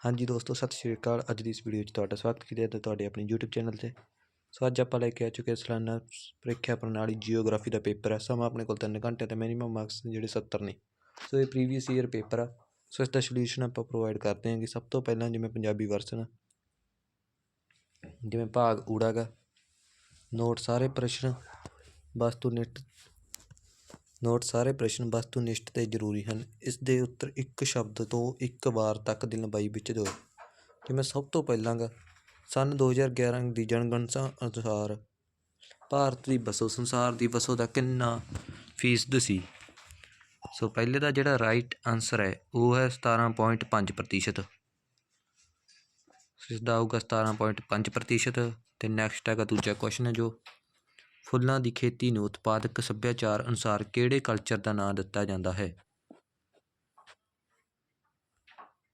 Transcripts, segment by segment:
ਹਾਂਜੀ ਦੋਸਤੋ, ਸਤਿ ਸ਼੍ਰੀ ਅਕਾਲ। ਅੱਜ ਦੀ ਇਸ ਵੀਡੀਓ ਵਿੱਚ ਤੁਹਾਡਾ ਸਵਾਗਤ ਕੀਤਾ ਹੈ ਤੁਹਾਡੇ ਆਪਣੇ YouTube ਚੈਨਲ ਤੇ। ਸੋ ਅੱਜ ਆਪਾਂ ਲੈ ਕੇ ਆ ਚੁੱਕੇ ਹਾਂ ਸਾਲਾਨਾ ਪ੍ਰੀਖਿਆ ਪ੍ਰਣਾਲੀ ਜੀਓਗ੍ਰਾਫੀ ਦਾ ਪੇਪਰ ਹੈ ਸਮਾਂ ਆਪਣੇ ਕੋਲ 3 ਘੰਟੇ ਤੇ ਮਿਨੀਮਮ ਮਾਰਕਸ ਜਿਹੜੇ 70 ਨੇ। ਸੋ ਇਹ ਪ੍ਰੀਵੀਅਸ ਈਅਰ ਪੇਪਰ ਆ। ਸੋ ਇਸ ਦਾ ਸੋਲੂਸ਼ਨ ਆਪਾਂ ਪ੍ਰੋਵਾਈਡ ਕਰਦੇ ਹਾਂ ਕਿ ਸਭ ਤੋਂ ਪਹਿਲਾਂ ਜਿਵੇਂ ਪੰਜਾਬੀ ਵਰਸਨ ਜਿਵੇਂ ਭਾਗ ਊੜਾ ਗਾ ਨੋਟ ਸਾਰੇ ਪ੍ਰਸ਼ਨ, ਵਸਤੂ ਨਿਸ਼ਟ ਨੋਟ ਸਾਰੇ ਪ੍ਰਸ਼ਨ ਵਸਤੂ ਨਿਸ਼ਟ ਤੇ ਜ਼ਰੂਰੀ ਹਨ। ਇਸ ਦੇ ਉੱਤਰ ਇੱਕ ਸ਼ਬਦ ਤੋਂ ਇੱਕ ਵਾਰ ਤੱਕ ਦੀ ਲੰਬਾਈ ਵਿੱਚ ਦਿਓ। ਜਿਵੇਂ ਸਭ ਤੋਂ ਪਹਿਲਾਂ ਗਾ ਸੰਨ 2011 ਦੀ ਜਨਗਣਨਾ ਅਨੁਸਾਰ ਭਾਰਤ ਦੀ ਵਸੋਂ, ਸੰਸਾਰ ਦੀ ਵਸੋਂ ਦਾ ਕਿੰਨਾ ਫੀਸਦ ਸੀ? ਸੋ ਪਹਿਲੇ ਦਾ ਜਿਹੜਾ ਰਾਈਟ ਆਨਸਰ ਹੈ, ਉਹ ਹੈ 17.5 ਪ੍ਰਤੀਸ਼ਤ। ਸੋ ਇਸ ਦਾ ਆਊਗਾ 17.5 ਪ੍ਰਤੀਸ਼ਤ ਤੇ ਨੈਕਸਟ ਹੈਗਾ ਦੂਜਾ ਕੁਐਸਚਨ ਹੈ ਜੋ ਫੁੱਲਾਂ ਦੀ ਖੇਤੀ ਨੂੰ ਉਤਪਾਦਕ ਸੱਭਿਆਚਾਰ ਅਨੁਸਾਰ ਕਿਹੜੇ ਕਲਚਰ ਦਾ ਨਾਂ ਦਿੱਤਾ ਜਾਂਦਾ ਹੈ?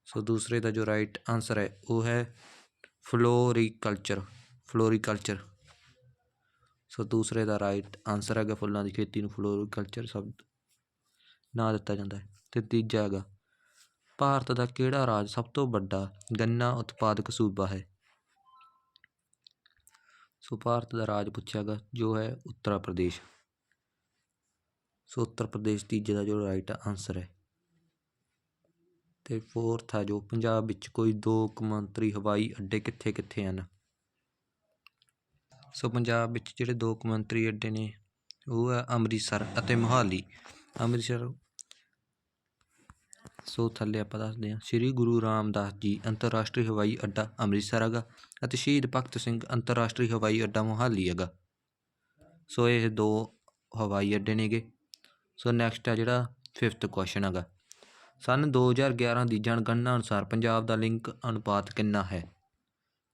ਸੋ ਦੂਸਰੇ ਦਾ ਜੋ ਰਾਈਟ ਆਨਸਰ ਹੈ, ਉਹ ਹੈ ਫਲੋਰੀਕਲਚਰ ਫਲੋਰੀਕਲਚਰ। ਸੋ ਦੂਸਰੇ ਦਾ ਰਾਈਟ ਆਨਸਰ ਹੈਗਾ, ਫੁੱਲਾਂ ਦੀ ਖੇਤੀ ਨੂੰ ਫਲੋਰੀਕਲਚਰ ਸ਼ਬਦ ਨਾਂ ਦਿੱਤਾ ਜਾਂਦਾ ਹੈ। ਤੇ ਤੀਜਾ ਹੈਗਾ, ਭਾਰਤ ਦਾ ਕਿਹੜਾ ਰਾਜ ਸਭ ਤੋਂ ਵੱਡਾ ਗੰਨਾ ਉਤਪਾਦਕ ਸੂਬਾ ਹੈ? ਸੋ ਭਾਰਤ ਦਾ ਰਾਜ ਪੁੱਛਿਆ ਗਾ ਜੋ ਹੈ ਉੱਤਰ ਪ੍ਰਦੇਸ਼। ਸੋ ਉੱਤਰ ਪ੍ਰਦੇਸ਼ ਤੀਜੇ ਦਾ ਜੋ ਰਾਈਟ ਆਨਸਰ ਹੈ। ਤੇ ਫੋਰਥ ਹੈ ਜੋ, ਪੰਜਾਬ ਵਿੱਚ ਕੋਈ ਦੋ ਕੌਮਾਂਤਰੀ ਹਵਾਈ ਅੱਡੇ ਕਿੱਥੇ ਕਿੱਥੇ ਹਨ? ਸੋ ਪੰਜਾਬ ਵਿੱਚ ਜਿਹੜੇ ਦੋ ਕੌਮਾਂਤਰੀ ਅੱਡੇ ਨੇ, ਉਹ ਹੈ ਅੰਮ੍ਰਿਤਸਰ ਅਤੇ ਮੋਹਾਲੀ। ਅੰਮ੍ਰਿਤਸਰ ਸੋ ਥੱਲੇ ਆਪਾਂ ਦੱਸਦੇ ਹਾਂ, ਸ੍ਰੀ ਗੁਰੂ ਰਾਮਦਾਸ ਜੀ ਅੰਤਰਰਾਸ਼ਟਰੀ ਹਵਾਈ ਅੱਡਾ ਅੰਮ੍ਰਿਤਸਰ ਹੈਗਾ ਅਤੇ ਸ਼ਹੀਦ ਭਗਤ ਸਿੰਘ ਅੰਤਰਰਾਸ਼ਟਰੀ ਹਵਾਈ ਅੱਡਾ ਮੋਹਾਲੀ ਹੈਗਾ। ਸੋ ਇਹ ਦੋ ਹਵਾਈ ਅੱਡੇ ਨੇਗੇ। ਸੋ ਨੈਕਸਟ ਹੈ ਜਿਹੜਾ ਫਿਫਥ ਕੁਐਸਚਨ ਹੈਗਾ। ਸਨ 2011 ਦੀ ਜਨਗਣਨਾ ਅਨੁਸਾਰ ਪੰਜਾਬ ਦਾ ਲਿੰਗ ਅਨੁਪਾਤ ਕਿੰਨਾ ਹੈ?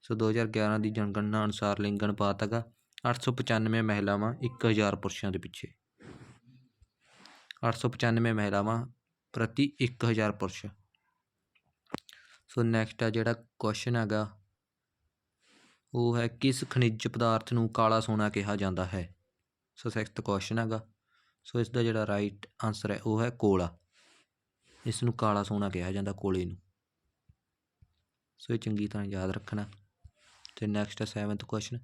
ਸੋ 2011 ਦੀ ਜਨਗਣਨਾ ਅਨੁਸਾਰ ਲਿੰਗ ਅਨੁਪਾਤ ਹੈਗਾ 895 ਮਹਿਲਾਵਾਂ 1000 ਪੁਰਸ਼ਾਂ ਦੇ ਪਿੱਛੇ। 895 ਮਹਿਲਾਵਾਂ ਪ੍ਰਤੀ 1000 ਪੁਰਸ਼। ਸੋ ਨੈਕਸਟ ਆ ਜਿਹੜਾ ਕੁਐਸਚਨ ਹੈਗਾ, ਉਹ ਹੈ ਕਿਸ ਖਣਿਜ ਪਦਾਰਥ ਨੂੰ ਕਾਲਾ ਸੋਨਾ ਕਿਹਾ ਜਾਂਦਾ ਹੈ? ਸੋ ਸਿਕਸਥ ਕੁਐਸਚਨ ਹੈਗਾ, ਸੋ ਇਸ ਦਾ ਜਿਹੜਾ ਰਾਈਟ ਆਨਸਰ ਹੈ, ਉਹ ਹੈ ਕੋਲਾ। ਇਸ ਨੂੰ ਕਾਲਾ ਸੋਨਾ ਕਿਹਾ ਜਾਂਦਾ, ਕੋਲੇ ਨੂੰ। ਸੋ ਇਹ ਚੰਗੀ ਤਰ੍ਹਾਂ ਯਾਦ ਰੱਖਣਾ। ਤੇ ਨੈਕਸਟ ਹੈ 7th ਕੁਐਸਚਨ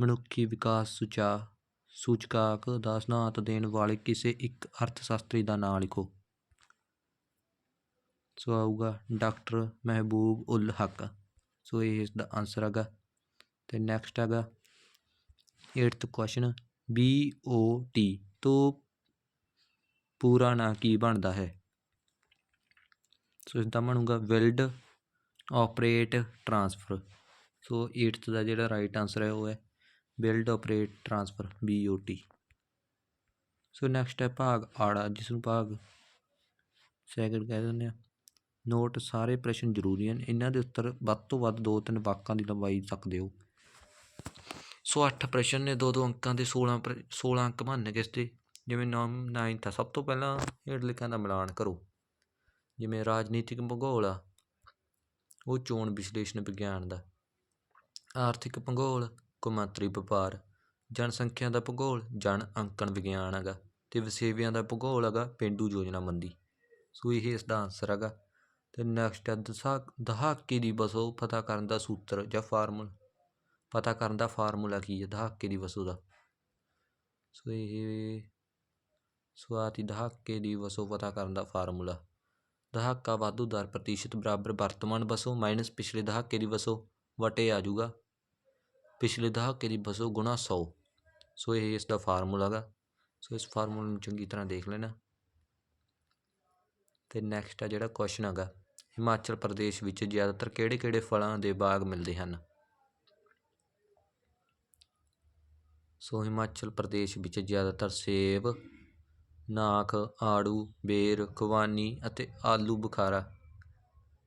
ਮਨੁੱਖੀ ਵਿਕਾਸ ਸੁਚਾ, ਸੂਚਕਾਂਕ ਦਾ ਸਿਧਾਂਤ ਦੇਣ ਵਾਲੇ ਕਿਸੇ ਇੱਕ ਅਰਥ ਸ਼ਾਸਤਰੀ ਦਾ ਨਾਮ ਲਿਖੋ। ਸੋ ਆਊਗਾ ਡਾਕਟਰ ਮਹਿਬੂਬ ਉਲ ਹਕ। ਸੋ ਇਹ ਇਸ ਦਾ ਆਨਸਰ ਹੈਗਾ। ਤੇ ਨੈਕਸਟ ਹੈਗਾ 8th question B O T ਤੋਂ ਪੂਰਾ ਨਾਂ ਕੀ ਬਣਦਾ ਹੈ? ਸੋ ਇਸ ਦਾ ਬਣੂਗਾ build operate transfer so 8th ਦਾ ਜਿਹੜਾ ਰਾਈਟ ਆਨਸਰ ਹੈ ਉਹ ਹੈ build operate transfer B O T so next ਹੈ ਭਾਗ ਆੜਾ ਜਿਸ ਨੂੰ ਭਾਗ ਸੈਕਿੰਡ ਕਹਿ ਦਿੰਦੇ ਆ। ਨੋਟ ਸਾਰੇ ਪ੍ਰਸ਼ਨ ਜ਼ਰੂਰੀ ਹਨ। ਇਹਨਾਂ ਦੇ ਉੱਤਰ ਵੱਧ ਤੋਂ ਵੱਧ ਦੋ ਤਿੰਨ ਵਾਕਾਂ ਦੀ ਲੰਬਾਈ ਸਕਦੇ ਹੋ ਸੋ 8 ਪ੍ਰਸ਼ਨ ਨੇ ਦੋ ਦੋ ਅੰਕਾਂ ਦੇ 16 16 ਅੰਕ ਬਣ ਗਏ ਇਸ ਤੇ ਜਿਵੇਂ ਨਾਮ 9th ਆ ਸਭ ਤੋਂ ਪਹਿਲਾਂ ਹੇਠ ਲਿਖਿਆਂ ਦਾ ਮਿਲਾਨ ਕਰੋ। ਜਿਵੇਂ ਰਾਜਨੀਤਿਕ ਭੂਗੋਲ ਆ, ਉਹ ਚੋਣ ਵਿਸ਼ਲੇਸ਼ਣ ਵਿਗਿਆਨ ਦਾ। ਆਰਥਿਕ ਭੂਗੋਲ, ਕੌਮਾਂਤਰੀ ਵਪਾਰ, ਜਨਸੰਖਿਆ ਦਾ ਭੂਗੋਲ, ਜਨ ਅੰਕਣ ਵਿਗਿਆਨ ਹੈਗਾ। ਤੇ ਵਸੇਵਿਆਂ ਦਾ ਭੂਗੋਲ ਹੈਗਾ, ਪੇਂਡੂ ਯੋਜਨਾਬੰਦੀ। ਸੋ ਇਹ ਇਸ ਦਾ ਆਨਸਰ ਹੈਗਾ। ਅਤੇ ਨੈਕਸਟ ਹੈ ਦਸਾ, ਦਹਾਕੇ ਦੀ ਵਸੋਂ ਪਤਾ ਕਰਨ ਦਾ ਸੂਤਰ ਜਾਂ ਫਾਰਮੂਲਾ ਪਤਾ ਕਰਨ ਦਾ ਫਾਰਮੂਲਾ ਕੀ ਹੈ ਦਹਾਕੇ ਦੀ ਵਸੋਂ ਦਾ। ਸੋ ਇਹ ਸੁਆਤੀ ਦਹਾਕੇ ਦੀ ਵਸੋਂ ਪਤਾ ਕਰਨ ਦਾ ਫਾਰਮੂਲਾ। ਦਹਾਕਾ ਵਾਧੂ ਦਰ ਪ੍ਰਤੀਸ਼ਤ ਬਰਾਬਰ ਵਰਤਮਾਨ ਵਸੋਂ ਮਾਈਨਸ ਪਿਛਲੇ ਦਹਾਕੇ ਦੀ ਵਸੋਂ ਵਟੇ ਆ ਜਾਊਗਾ। ਪਿਛਲੇ ਦਹਾਕੇ ਦੀ ਵਸੋਂ ਗੁਣਾ 100 ਸੋ ਇਹ ਇਸ ਦਾ ਫਾਰਮੂਲਾ ਹੈਗਾ ਸੋ ਇਸ ਫਾਰਮੂਲੇ ਨੂੰ ਚੰਗੀ ਤਰ੍ਹਾਂ ਦੇਖ ਲੈਣਾ। ਤੇ ਨੈਕਸਟ ਆ ਜਿਹੜਾ ਕੁਐਸਚਨ ਹੈਗਾ ਹਿਮਾਚਲ ਪ੍ਰਦੇਸ਼ ਵਿੱਚ ਜ਼ਿਆਦਾਤਰ ਕਿਹੜੇ-ਕਿਹੜੇ ਫਲਾਂ ਦੇ ਬਾਗ ਮਿਲਦੇ ਹਨ? ਸੋ ਹਿਮਾਚਲ ਪ੍ਰਦੇਸ਼ ਵਿੱਚ ਜ਼ਿਆਦਾਤਰ ਸੇਬ, ਨਾਖ, ਆੜੂ, ਬੇਰ ਖਵਾਨੀ ਅਤੇ ਆਲੂ ਬੁਖਾਰਾ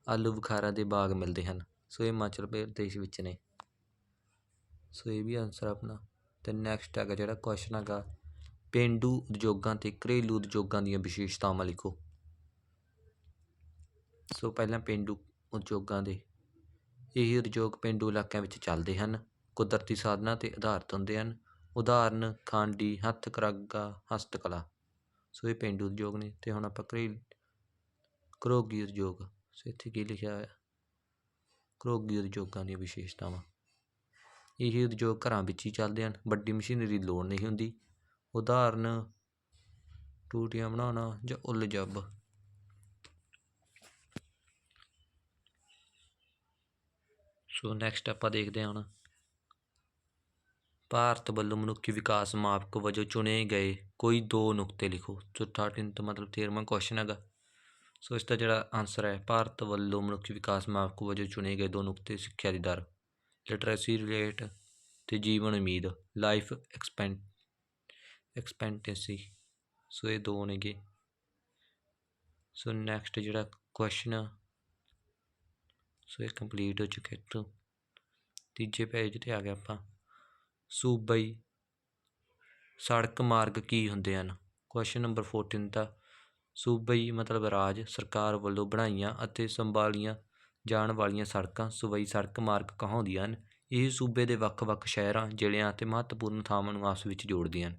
ਆਲੂ ਬੁਖਾਰਾ ਦੇ ਬਾਗ ਮਿਲਦੇ ਹਨ। ਸੋ ਇਹ ਹਿਮਾਚਲ ਪ੍ਰਦੇਸ਼ ਵਿੱਚ ਨੇ। ਸੋ ਇਹ ਵੀ ਆਨਸਰ ਆਪਣਾ। ਤੇ ਨੈਕਸਟ ਹੈਗਾ ਜਿਹੜਾ ਕੁਐਸਚਨ ਹੈਗਾ, ਪੇਂਡੂ ਉਦਯੋਗਾਂ ਤੇ ਘਰੇਲੂ ਉਦਯੋਗਾਂ ਦੀਆਂ ਵਿਸ਼ੇਸ਼ਤਾਵਾਂ ਲਿਖੋ। ਸੋ ਪਹਿਲਾਂ ਪੇਂਡੂ ਉਦਯੋਗਾਂ ਦੇ ਇਹ ਉਦਯੋਗ ਪੇਂਡੂ ਇਲਾਕਿਆਂ ਵਿੱਚ ਚੱਲਦੇ ਹਨ। ਕੁਦਰਤੀ ਸਾਧਨਾਂ ਤੇ ਆਧਾਰਿਤ ਹੁੰਦੇ ਹਨ। ਉਦਾਹਰਨ, ਖਾਂਡੀ ਹੱਥ ਕਰਾਗਾ ਹਸਤਕਲਾ। ਸੋ ਇਹ ਪੇਂਡੂ ਉਦਯੋਗ ਨੇ ਅਤੇ ਹੁਣ ਆਪਾਂ ਘਰੇਲ, ਘਰੋਗੀ ਉਦਯੋਗ। ਸੋ ਇੱਥੇ ਕੀ ਲਿਖਿਆ ਹੋਇਆ? ਘਰੋਗੀ ਉਦਯੋਗਾਂ ਦੀਆਂ ਵਿਸ਼ੇਸ਼ਤਾਵਾਂ। ਇਹ ਉਦਯੋਗ ਘਰਾਂ ਵਿੱਚ ਹੀ ਚੱਲਦੇ ਹਨ। ਵੱਡੀ ਮਸ਼ੀਨਰੀ ਦੀ ਲੋੜ ਨਹੀਂ ਹੁੰਦੀ। ਉਦਾਹਰਨ, ਟੂਟੀਆਂ ਬਣਾਉਣਾ ਜਾਂ ਉੱਲ ਜੱਬ ਸੋ ਨੈਕਸਟ ਆਪਾਂ ਦੇਖਦੇ ਹਾਂ ਹੁਣ। ਭਾਰਤ ਵੱਲੋਂ ਮਨੁੱਖੀ ਵਿਕਾਸ ਮਾਪਕ ਵਜੋਂ ਚੁਣੇ ਗਏ ਕੋਈ ਦੋ ਨੁਕਤੇ ਲਿਖੋ। ਸੋ ਥਰਟੀਨ ਤੋਂ ਮਤਲਬ ਤੇਰਵਾਂ ਕੁਐਸਚਨ ਹੈਗਾ। ਸੋ ਇਸ ਦਾ ਜਿਹੜਾ ਆਨਸਰ ਹੈ, ਭਾਰਤ ਵੱਲੋਂ ਮਨੁੱਖੀ ਵਿਕਾਸ ਮਾਪਕ ਵਜੋਂ ਚੁਣੇ ਗਏ ਦੋ ਨੁਕਤੇ ਸਿੱਖਿਆ ਦੀ ਦਰ ਲਿਟਰੇਸੀ ਰੇਟ ਤੇ ਜੀਵਨ ਉਮੀਦ ਲਾਈਫ ਐਕਸਪੈਂਟ ਐਕਸਪੈਂਟੈਂਸੀ ਸੋ ਇਹ ਦੋ ਨੇਗੇ। ਸੋ ਨੈਕਸਟ ਜਿਹੜਾ ਕੁਐਸਚਨ ਸੋ ਇਹ ਕੰਪਲੀਟ ਹੋ ਚੁੱਕਿਆ ਇੱਥੋਂ ਤੀਜੇ ਪੇਜ ਤੇ ਆ ਗਿਆ ਆਪਾਂ। ਸੂਬਈ ਸੜਕ ਮਾਰਗ ਕੀ ਹੁੰਦੇ ਹਨ? ਕੁਐਸਚਨ ਨੰਬਰ 14 ਦਾ ਸੂਬਈ ਮਤਲਬ ਰਾਜ, ਸਰਕਾਰ ਵੱਲੋਂ ਬਣਾਈਆਂ ਅਤੇ ਸੰਭਾਲੀਆਂ ਜਾਣ ਵਾਲੀਆਂ ਸੜਕਾਂ ਸੂਬਈ ਸੜਕ ਮਾਰਗ ਕਹਾਉਂਦੀਆਂ ਹਨ? ਇਹ ਸੂਬੇ ਦੇ ਵੱਖ-ਵੱਖ ਸ਼ਹਿਰਾਂ, ਜ਼ਿਲ੍ਹਿਆਂ ਅਤੇ ਮਹੱਤਵਪੂਰਨ ਥਾਵਾਂ ਨੂੰ ਆਪਸ ਵਿੱਚ ਜੋੜਦੀਆਂ ਹਨ।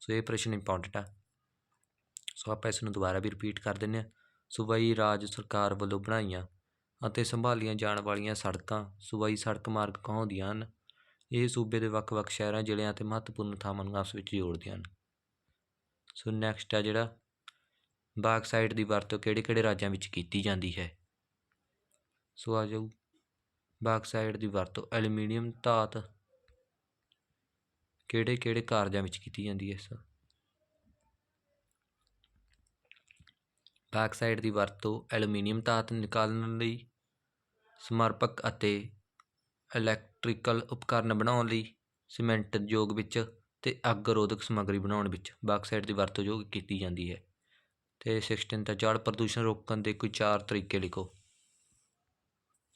ਸੋ ਇਹ ਪ੍ਰਸ਼ਨ ਇੰਪੋਰਟੈਂਟ ਆ। ਸੋ ਆਪਾਂ ਇਸ ਨੂੰ ਦੁਬਾਰਾ ਵੀ ਰਿਪੀਟ ਕਰ ਦਿੰਦੇ ਹਾਂ। ਸੂਬਾਈ ਰਾਜ ਸਰਕਾਰ ਵੱਲੋਂ ਬਣਾਈਆਂ ਅਤੇ ਸੰਭਾਲੀਆਂ ਜਾਣ ਵਾਲੀਆਂ ਸੜਕਾਂ, ਸੂਬਾਈ ਸੜਕ ਮਾਰਗ ਕਹਾਉਂਦੀਆਂ ਹਨ? ਇਹ ਸੂਬੇ ਦੇ ਵੱਖ-ਵੱਖ ਸ਼ਹਿਰਾਂ, ਜ਼ਿਲ੍ਹਿਆਂ ਅਤੇ ਮਹੱਤਵਪੂਰਨ ਥਾਵਾਂ ਨੂੰ ਆਪਸ ਵਿੱਚ ਜੋੜਦੀਆਂ ਹਨ। ਸੋ ਨੈਕਸਟ ਆ ਜਿਹੜਾ ਬਾਕਸਾਈਡ ਦੀ ਵਰਤੋਂ ਕਿਹੜੇ-ਕਿਹੜੇ ਰਾਜਾਂ ਵਿੱਚ ਕੀਤੀ ਜਾਂਦੀ ਹੈ? ਸੋ ਆ ਜਾਊ ਬਾਕਸਾਈਡ ਦੀ ਵਰਤੋਂ ਐਲੂਮੀਨੀਅਮ ਧਾਤ, ਕਿਹੜੇ-ਕਿਹੜੇ ਕਾਰਜਾਂ ਵਿੱਚ ਕੀਤੀ ਜਾਂਦੀ ਹੈ, ਸਰ? ਬਾਕਸਾਈਡ ਦੀ ਵਰਤੋਂ ਐਲੂਮੀਨੀਅਮ ਧਾਤ ਨਿਕਾਲਣ ਲਈ ਸਮਰਪਕ ਅਤੇ ਇਲੈਕਟ੍ਰੀਕਲ ਉਪਕਰਨ ਬਣਾਉਣ ਲਈ ਸੀਮੈਂਟ ਉਦਯੋਗ ਵਿੱਚ ਅਤੇ ਅੱਗ ਰੋਧਕ ਸਮੱਗਰੀ ਬਣਾਉਣ ਵਿੱਚ ਬਾਕਸਾਈਟ ਦੀ ਵਰਤੋਂ ਜੋ ਕੀਤੀ ਜਾਂਦੀ ਹੈ। ਅਤੇ 16 ਤਾਂ ਜਲ ਪ੍ਰਦੂਸ਼ਣ ਰੋਕਣ ਦੇ ਕੋਈ ਚਾਰ ਤਰੀਕੇ ਲਿਖੋ।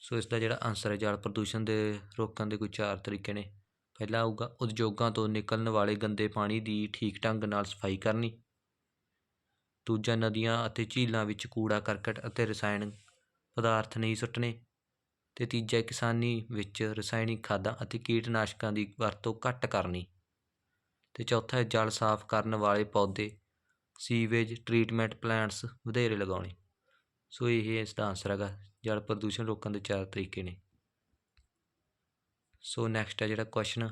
ਸੋ ਇਸ ਦਾ ਜਿਹੜਾ ਆਨਸਰ ਹੈ, ਜਲ ਪ੍ਰਦੂਸ਼ਣ ਦੇ ਰੋਕਣ ਦੇ ਕੋਈ ਚਾਰ ਤਰੀਕੇ ਨੇ। ਪਹਿਲਾ ਆਊਗਾ, ਉਦਯੋਗਾਂ ਤੋਂ ਨਿਕਲਣ ਵਾਲੇ ਗੰਦੇ ਪਾਣੀ ਦੀ ਠੀਕ ਢੰਗ ਨਾਲ ਸਫ਼ਾਈ ਕਰਨੀ। ਦੂਜਾ, ਨਦੀਆਂ ਅਤੇ ਝੀਲਾਂ ਵਿੱਚ ਕੂੜਾ ਕਰਕਟ ਅਤੇ ਰਸਾਇਣ ਪਦਾਰਥ ਨਹੀਂ ਸੁੱਟਣੇ। ਅਤੇ ਤੀਜਾ ਕਿਸਾਨੀ ਵਿੱਚ ਰਸਾਇਣਿਕ ਖਾਦਾਂ ਅਤੇ ਕੀਟਨਾਸ਼ਕਾਂ ਦੀ ਵਰਤੋਂ ਘੱਟ ਕਰਨੀ। ਅਤੇ ਚੌਥਾ ਜਲ ਸਾਫ਼ ਕਰਨ ਵਾਲੇ ਪੌਦੇ ਸੀਵੇਜ ਟਰੀਟਮੈਂਟ ਪਲਾਂਟਸ ਵਧੇਰੇ ਲਗਾਉਣੇ। ਸੋ ਇਹ ਇਸ ਦਾ ਆਨਸਰ ਹੈਗਾ, ਜਲ ਪ੍ਰਦੂਸ਼ਣ ਰੋਕਣ ਦੇ ਚਾਰ ਤਰੀਕੇ ਨੇ। ਸੋ ਨੈਕਸਟ ਹੈ ਜਿਹੜਾ ਕੁਐਸਚਨ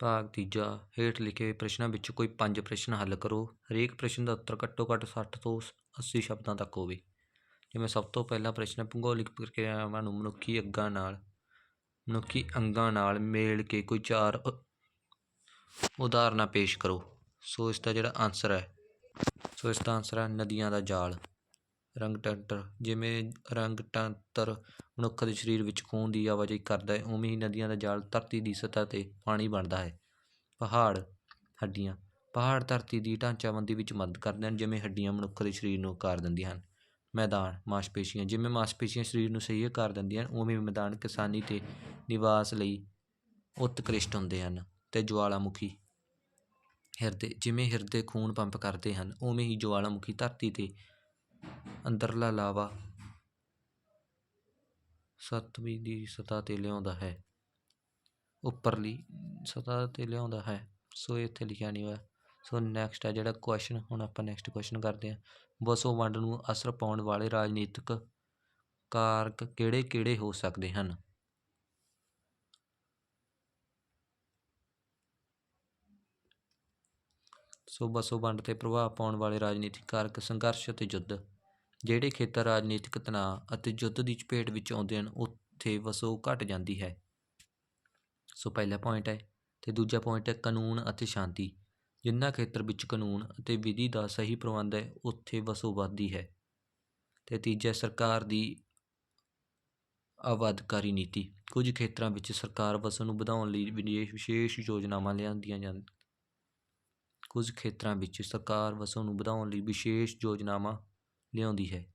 ਭਾਗ ਤੀਜਾ, ਹੇਠ ਲਿਖੇ ਹੋਏ ਪ੍ਰਸ਼ਨਾਂ ਵਿੱਚੋਂ ਕੋਈ ਪੰਜ ਪ੍ਰਸ਼ਨ ਹੱਲ ਕਰੋ। ਹਰੇਕ ਪ੍ਰਸ਼ਨ ਦਾ ਉੱਤਰ ਘੱਟੋ ਘੱਟ 60 ਤੋਂ 80 ਸ਼ਬਦਾਂ ਤੱਕ ਹੋਵੇ। ਜਿਵੇਂ ਸਭ ਤੋਂ ਪਹਿਲਾ ਪ੍ਰਸ਼ਨ ਭੂਗੋਲਿਕ ਪ੍ਰਕਿਰਿਆਵਾਂ ਨੂੰ ਮਨੁੱਖੀ ਅੱਗਾਂ ਨਾਲ, ਮਨੁੱਖੀ ਅੰਗਾਂ ਨਾਲ ਮੇਲ ਕੇ ਕੋਈ ਚਾਰ ਉਦਾਹਰਨਾਂ ਪੇਸ਼ ਕਰੋ। ਸੋ ਇਸ ਦਾ ਜਿਹੜਾ ਆਨਸਰ ਹੈ, ਸੋ ਇਸ ਦਾ ਆਨਸਰ ਹੈ ਨਦੀਆਂ ਦਾ ਜਾਲ। ਰੰਗ ਤੰਤਰ ਜਿਵੇਂ ਰੰਗ ਟੰਤਰ ਮਨੁੱਖ ਦੇ ਸਰੀਰ ਵਿੱਚ ਖੂਨ ਦੀ ਆਵਾਜਾਈ ਕਰਦਾ ਹੈ, ਉਵੇਂ ਹੀ ਨਦੀਆਂ ਦਾ ਜਾਲ ਧਰਤੀ ਦੀ ਸਤਹ 'ਤੇ ਪਾਣੀ ਬਣਦਾ ਹੈ। ਪਹਾੜ, ਹੱਡੀਆਂ ਪਹਾੜ ਧਰਤੀ ਦੀ ਢਾਂਚਾਬੰਦੀ ਵਿੱਚ ਮਦਦ ਕਰਦੇ ਹਨ, ਜਿਵੇਂ ਹੱਡੀਆਂ ਮਨੁੱਖ ਦੇ ਸਰੀਰ ਨੂੰ ਆਕਾਰ ਦਿੰਦੀਆਂ ਹਨ। ਮੈਦਾਨ, ਮਾਸਪੇਸ਼ੀਆਂ, ਜਿਵੇਂ ਮਾਸਪੇਸ਼ੀਆਂ ਸਰੀਰ ਨੂੰ ਸਹੀ ਆਕਾਰ ਦਿੰਦੀਆਂ ਹਨ, ਉਵੇਂ ਮੈਦਾਨ ਕਿਸਾਨੀ ਤੇ ਨਿਵਾਸ ਲਈ ਉਤਕ੍ਰਿਸ਼ਟ ਹੁੰਦੇ ਹਨ ਤੇ ਜਵਾਲਾਮੁਖੀ ਹਿਰਦੇ, ਜਿਵੇਂ ਹਿਰਦੇ ਖੂਨ ਪੰਪ ਕਰਦੇ ਹਨ, ਉਵੇਂ ਹੀ ਜਵਾਲਾਮੁਖੀ ਧਰਤੀ ਤੇ ਅੰਦਰਲਾ ਲਾਵਾ ਸਤਵੀ ਦੀ ਸਤ੍ਹਾ ਤੇ ਲਿਆਉਂਦਾ ਹੈ। ਉੱਪਰਲੀ ਸਤ੍ਹਾ ਤੇ ਲਿਆਉਂਦਾ ਹੈ। ਸੋ ਇੱਥੇ ਲਿਖਿਆ ਨਹੀਂ ਹੋਇਆ। ਸੋ ਨੈਕਸਟ ਹੈ ਜਿਹੜਾ ਕੁਐਸਚਨ ਹੁਣ ਆਪਾਂ ਨੈਕਸਟ ਕੁਐਸਚਨ ਕਰਦੇ ਹਾਂ। ਵਸੋਂ ਵੰਡ ਨੂੰ ਅਸਰ ਪਾਉਣ ਵਾਲੇ ਰਾਜਨੀਤਿਕ ਕਾਰਕ ਕਿਹੜੇ-ਕਿਹੜੇ ਹੋ ਸਕਦੇ ਹਨ? ਸੋ, ਵਸੋਂ ਵੰਡ ਤੇ ਪ੍ਰਭਾਵ ਪਾਉਣ ਵਾਲੇ ਰਾਜਨੀਤਿਕ ਕਾਰਕ ਸੰਘਰਸ਼ ਅਤੇ ਯੁੱਧ। ਜਿਹੜੇ ਖੇਤਰ ਰਾਜਨੀਤਿਕ ਤਣਾਅ ਅਤੇ ਯੁੱਧ ਦੀ ਚਪੇਟ ਵਿੱਚ ਆਉਂਦੇ ਹਨ, ਉੱਥੇ ਵਸੋਂ ਘਟ ਜਾਂਦੀ ਹੈ। ਸੋ, ਪਹਿਲਾ ਪੁਆਇੰਟ ਹੈ ਤੇ ਦੂਜਾ ਪੁਆਇੰਟ ਹੈ ਕਾਨੂੰਨ ਅਤੇ ਸ਼ਾਂਤੀ। ਜਿਨ੍ਹਾਂ ਖੇਤਰ ਵਿੱਚ ਕਾਨੂੰਨ ਅਤੇ ਵਿਧੀ ਦਾ ਸਹੀ ਪ੍ਰਬੰਧ ਹੈ, ਉੱਥੇ ਵਸੋਂ ਵੱਧਦੀ ਹੈ ਅਤੇ ਤੀਜਾ, ਸਰਕਾਰ ਦੀ ਆਬਾਦਕਾਰੀ ਨੀਤੀ। ਕੁਝ ਖੇਤਰਾਂ ਵਿੱਚ ਸਰਕਾਰ ਵਸੋਂ ਨੂੰ ਵਧਾਉਣ ਲਈ ਵਿਦੇਸ਼ ਵਿਸ਼ੇਸ਼ ਯੋਜਨਾਵਾਂ ਲਿਆਂਦੀਆਂ ਜਾਣ ਕੁਝ ਖੇਤਰਾਂ ਵਿੱਚ ਸਰਕਾਰ ਵਸੋਂ ਨੂੰ ਵਧਾਉਣ ਲਈ ਵਿਸ਼ੇਸ਼ ਯੋਜਨਾਵਾਂ ਲਿਆਉਂਦੀ ਹੈ।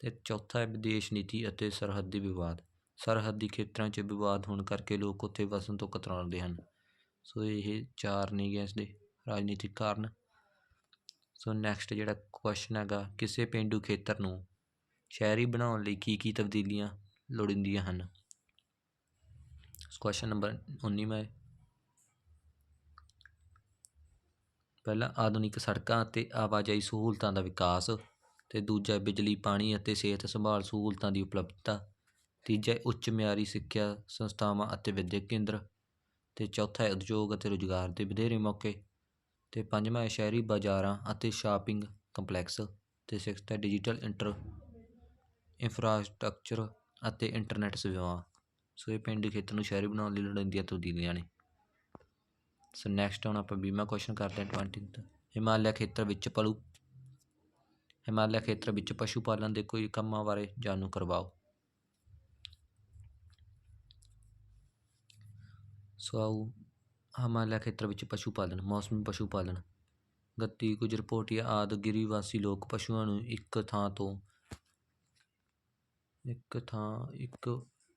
ਤੇ ਚੌਥਾ ਹੈ, ਵਿਦੇਸ਼ ਨੀਤੀ ਅਤੇ ਸਰਹੱਦੀ ਵਿਵਾਦ। ਸਰਹੱਦੀ ਖੇਤਰਾਂ 'ਚ ਵਿਵਾਦ ਹੋਣ ਕਰਕੇ ਲੋਕ ਉੱਥੇ ਵਸਣ ਤੋਂ ਕਤਰਾਉਂਦੇ ਹਨ। ਸੋ ਇਹ ਚਾਰ ਨੇਗੇ ਇਸ ਦੇ ਰਾਜਨੀਤਿਕ ਕਾਰਨ। ਸੋ ਨੈਕਸਟ ਜਿਹੜਾ ਕੁਐਸਚਨ ਹੈਗਾ, ਕਿਸੇ ਪੇਂਡੂ ਖੇਤਰ ਨੂੰ ਸ਼ਹਿਰੀ ਬਣਾਉਣ ਲਈ ਕੀ ਕੀ ਤਬਦੀਲੀਆਂ ਲੋੜੀਂਦੀਆਂ ਹਨ? ਕੁਐਸਚਨ ਨੰਬਰ 19 ਹੈ ਪਹਿਲਾ ਆਧੁਨਿਕ ਸੜਕਾਂ ਅਤੇ ਆਵਾਜਾਈ ਸਹੂਲਤਾਂ ਦਾ ਵਿਕਾਸ ਅਤੇ ਦੂਜਾ ਬਿਜਲੀ, ਪਾਣੀ ਅਤੇ ਸਿਹਤ ਸੰਭਾਲ ਸਹੂਲਤਾਂ ਦੀ ਉਪਲਬਧਤਾ। ਤੀਜਾ, ਉੱਚ ਮਿਆਰੀ ਸਿੱਖਿਆ ਸੰਸਥਾਵਾਂ ਅਤੇ ਵਿੱਦਿਅਕ ਕੇਂਦਰ। ਅਤੇ ਚੌਥਾ ਹੈ ਉਦਯੋਗ ਅਤੇ ਰੁਜ਼ਗਾਰ ਦੇ ਵਧੇਰੇ ਮੌਕੇ ਅਤੇ ਪੰਜਵਾਂ ਹੈ ਸ਼ਹਿਰੀ ਬਾਜ਼ਾਰਾਂ ਅਤੇ ਸ਼ਾਪਿੰਗ ਕੰਪਲੈਕਸ ਅਤੇ ਸਿਕਸਥ ਹੈ ਡਿਜੀਟਲ ਇੰਟਰ ਇੰਫਰਾਸਟਰਕਚਰ ਅਤੇ ਇੰਟਰਨੈਟ ਸੇਵਾਵਾਂ। ਸੋ ਇਹ ਪਿੰਡ ਖੇਤਰ ਨੂੰ ਸ਼ਹਿਰੀ ਬਣਾਉਣ ਲਈ ਲੋੜੀਂਦੀਆਂ ਤਬਦੀਲੀਆਂ ਨੇ। ਸੋ ਨੈਕਸਟ ਹੁਣ ਆਪਾਂ ਵੀਹਵਾਂ ਕੁਐਸਚਨ ਕਰਦੇ ਹਾਂ ਟਵੈਂਟੀ ਹਿਮਾਲਿਆ ਖੇਤਰ ਵਿੱਚ ਪਲੂ, ਹਿਮਾਲਿਆ ਖੇਤਰ ਵਿੱਚ ਪਸ਼ੂ ਪਾਲਣ ਦੇ ਕੋਈ ਕੰਮਾਂ ਬਾਰੇ ਜਾਣੂ ਕਰਵਾਓ। ਸੋ ਆਓ ਹਿਮਾਲਿਆ ਖੇਤਰ ਵਿੱਚ ਪਸ਼ੂ ਪਾਲਣ, ਮੌਸਮੀ ਪਸ਼ੂ ਪਾਲਣ। ਗੱਤੀ ਕੁਝ ਰਿਪੋਰਟੀਆ ਆਦਿ, ਗਿਰੀਵਾਸੀ ਲੋਕ ਪਸ਼ੂਆਂ ਨੂੰ ਇੱਕ ਥਾਂ ਤੋਂ ਇੱਕ ਥਾਂ, ਇੱਕ